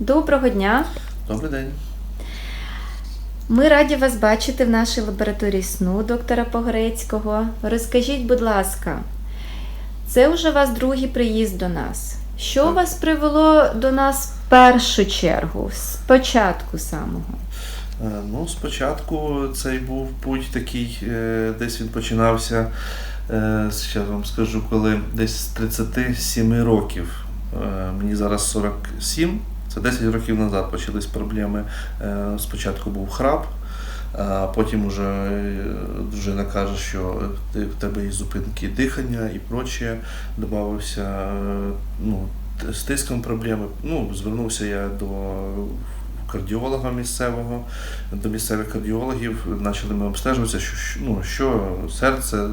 Доброго дня! Добрий день. Ми раді вас бачити в нашій лабораторії сну доктора Погорецького. Розкажіть, будь ласка, це вже у вас другий приїзд до нас. Що Так. вас привело до нас в першу чергу, з початку самого? Е, Ну, спочатку цей був путь такий, е, десь він починався, е, зараз вам скажу, коли десь з 37 років. Е, Мені зараз 47, це 10 років назад почались проблеми. Е, Спочатку був храп, а потім уже е, дружина каже, що в тебе є зупинки дихання і проче. Добавився е, ну, з тиском проблеми. Ну, звернувся я до кардіолога місцевого, до місцевих кардіологів. Почали ми обстежуватися, що, ну, що серце,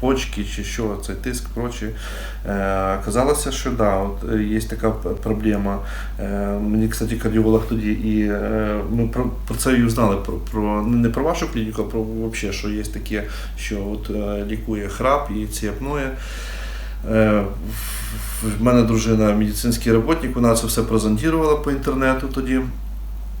почки, чи що це тиск, прочее. Е, Казалося, що да, от є така проблема. Е, Мені, кстати, кардіолог тоді і е, ми про, про це і узнали, про, про не про вашу клініку, а про вообще, що є таке, що от е, лікує храп і ці апноє. В- В мене дружина медицинський роботник, вона це все презентувала по інтернету тоді.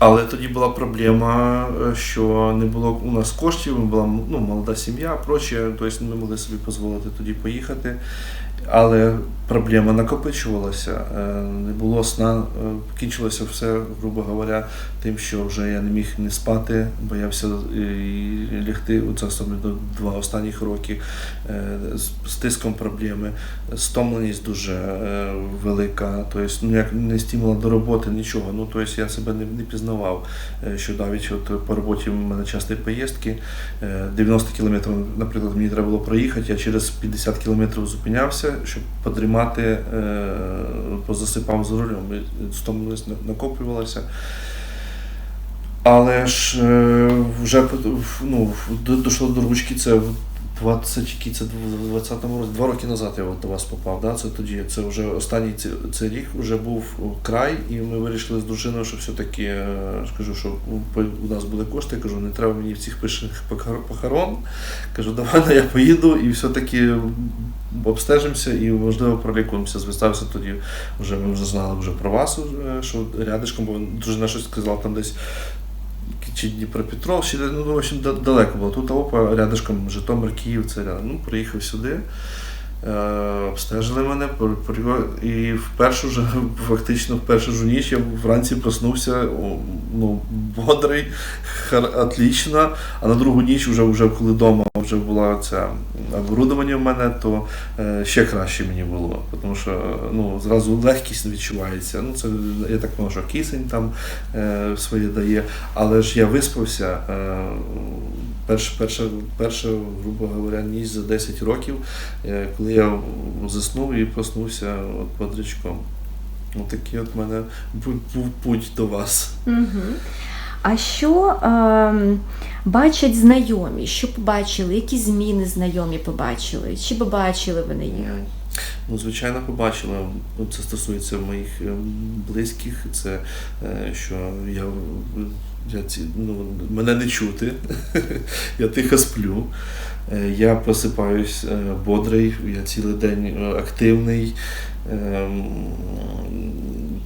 Але тоді була проблема, е, що не було у нас коштів, була ну, молода сім'я, проче, тобто ми могли собі дозволити тоді поїхати. Але проблема накопичувалася, е, не було сна, е, кінчилося все, грубо говоря, тим, що вже я не міг не спати, боявся лягти, це особливо два останніх роки, з, тиском проблеми, стомленість дуже велика, тобто ну, як не стимула до роботи, нічого. Ну, тобто я себе не, не пізнавав, е, що навіть от по роботі в мене часті поїздки, е, 90 кілометрів, наприклад, мені треба було проїхати, я через 50 кілометрів зупинявся, щоб подрімати, е, позасипав за рулем, і стомленість на- накоплювалася. Але ж е, вже ну, дійшло до ручки, це 20, який це в 20-му році, два роки назад я до вас попав. Да? Це тоді, це вже останній цей, цей рік вже був край, і ми вирішили з дружиною, що все-таки е, скажу, що у нас були кошти. Я кажу, не треба мені в цих пишних похорон. Кажу, давай ну, я поїду і все-таки обстежимося і можливо пролікуємося. Звертався тоді. Вже ми вже знали вже про вас, е, що рядишком, бо дружина щось сказала там десь чи Дніпропетров, чи ну, в общем, далеко було. Тут опа, рядышком Житомир, Київ, це рядом. Ну, приїхав сюди. Е, обстежили мене, і в першу ж, фактично в першу ж ніч я вранці проснувся ну, бодрий, хар, а на другу ніч, вже, вже коли вдома вже була ця оборудовання в мене, то е, ще краще мені було, тому що ну, зразу легкість відчувається. Ну, це, я так що кисень там е, своє дає, але ж я виспався. Перша, перша, перша, грубо говоря, ніч за 10 років, коли я заснув і проснувся от бодрячком. Отакий от мене був путь до вас. Угу. А що ем, бачать знайомі? Що побачили? Які зміни знайомі побачили? Чи побачили вони їх? Ну, звичайно, побачила. Ну, Це стосується моїх е, близьких. Це е, що я, я ці, ну, мене не чути, я тихо сплю. Е, Я просипаюсь е, бодрий, я цілий день е, активний.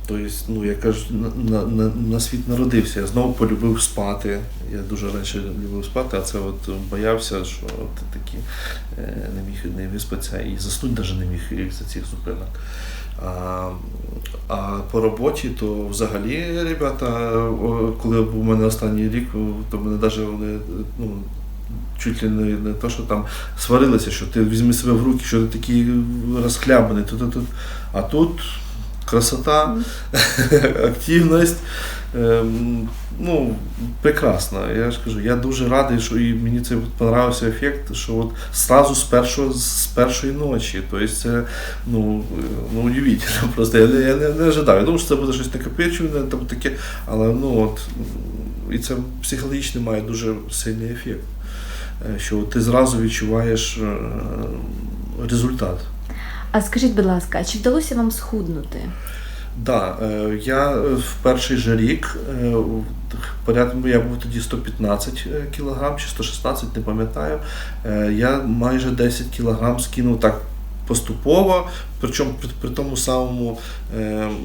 Тобто, ну, я кажу, на, на, на, світ народився. Я знову полюбив спати. Я дуже раніше любив спати, а це от боявся, що от такі не міг не виспатися і заснути навіть не міг із цих зупинок. А, а по роботі, то взагалі, ребята, коли був у мене останній рік, то мене навіть вони ну, чуть ли не, не то, що там сварилися, що ти візьми себе в руки, що ти такий розхлябаний. Тут, тут. А тут красота, активність. Ем, ну, прекрасно. Я ж кажу, я дуже радий, що і мені це подобався ефект, що от сразу з першого з першої ночі. Тобто це ну, ну удивительно. Просто я, я не, не ожидав. Я думав, що це буде щось накопичуване, там таке, але ну от і це психологічно має дуже сильний ефект. Е, Що ти зразу відчуваєш е, результат. А скажіть, будь ласка, а чи вдалося вам схуднути? Да, е, я в перший же рік порядку я був тоді 115 кг чи 116, не пам'ятаю. Я майже 10 кг скинув так поступово, причому при, при тому самому